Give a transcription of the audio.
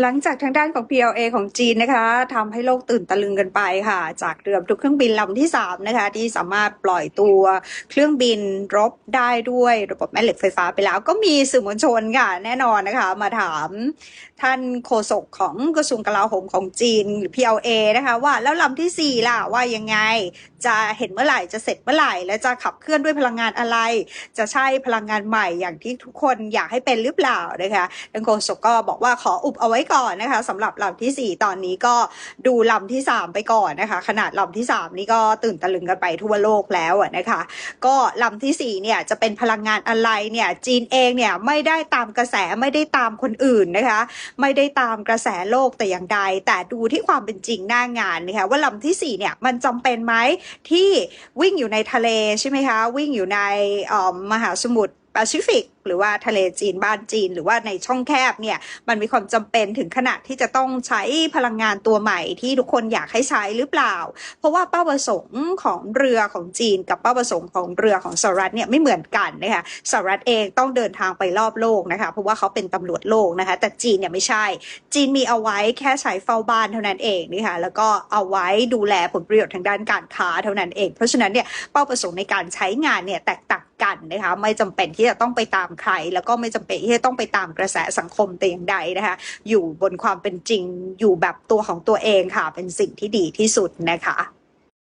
หลังจากทางด้านของ PLA ของจีนนะคะทำให้โลกตื่นตะลึงกันไปค่ะ จากเรือบรรทุกเครื่องบินลำที่ 3 นะคะ ที่สามารถปล่อยตัวเครื่องบินรบได้ด้วยระบบแม่เหล็กไฟฟ้าไปแล้ว ก็มีสื่อมวลชนค่ะ แน่นอนนะคะ มาถามท่านโฆษกของกระทรวงกลาโหมของจีนหรือ PLA นะคะว่าแล้วลำที่ 4 ล่ะว่ายังไง จะเห็นเมื่อไหร่จะเสร็จเมื่อไหร่ และจะขับเคลื่อนด้วยพลังงานอะไร จะใช่พลังงานใหม่อย่างที่ทุกคนอยากให้เป็นหรือเปล่านะคะท่านโฆษกก็บอกว่าขออุบเอาไว้ก่อนนะคะสำหรับลำทีสี่ 4 ตอนนี้ก็ดูลำที่ 3 ไปก่อนนะคะ ขนาดลำที่ 3 นี่ก็ตื่นตะลึงกันไปทั่วโลกแล้วนะคะ ก็ลำทีสี่ 4 เนี่ยจะเป็นพลังงานอะไรเนี่ยจีนเองเนี่ยไม่ได้ตามกระแสไม่ได้ตามคนอื่นนะคะ ไม่ได้ตามกระแสโลกแต่อย่างใด แต่ดูที่ความเป็นจริงหน้างานนะคะว่าลำที่ 4 เนี่ยมันจำเป็นไหมที่วิ่งอยู่ในทะเลใช่ไหมคะ วิ่งอยู่ในอ่อมหาสมุทร แปซิฟิกหรือว่าทะเลจีนบ้านจีน หรือว่าในช่องแคบเนี่ยมันมีความจำเป็นถึงขนาดที่จะต้องใช้พลังงานตัวใหม่ที่ทุกคนอยากให้ใช้หรือเปล่า เพราะว่าเป้าประสงค์ของเรือของจีน กับเป้าประสงค์ของเรือของสหรัฐเนี่ยไม่เหมือนกันนะคะสหรัฐเองต้องเดินทางไปรอบโลกนะคะเพราะว่าเขาเป็นตำรวจโลกนะคะแต่จีนเนี่ยไม่ใช่ จีนมีเอาไว้แค่ใช้เฝ้าบ้านเท่านั้นเองนะคะแล้วก็เอาไว้ดูแลผลประโยชน์ทางด้านการค้าเท่านั้นเอง เพราะฉะนั้นเนี่ยเป้าประสงค์ในการใช้งานเนี่ยแตกต่าง กันนะคะ ไม่จำเป็นที่จะต้องไปตามใคร แล้วก็ไม่จำเป็นที่จะต้องไปตามกระแสสังคมแต่อย่างใดนะคะ อยู่บนความเป็นจริงอยู่แบบตัวของตัวเองค่ะ เป็นสิ่งที่ดีที่สุดนะคะ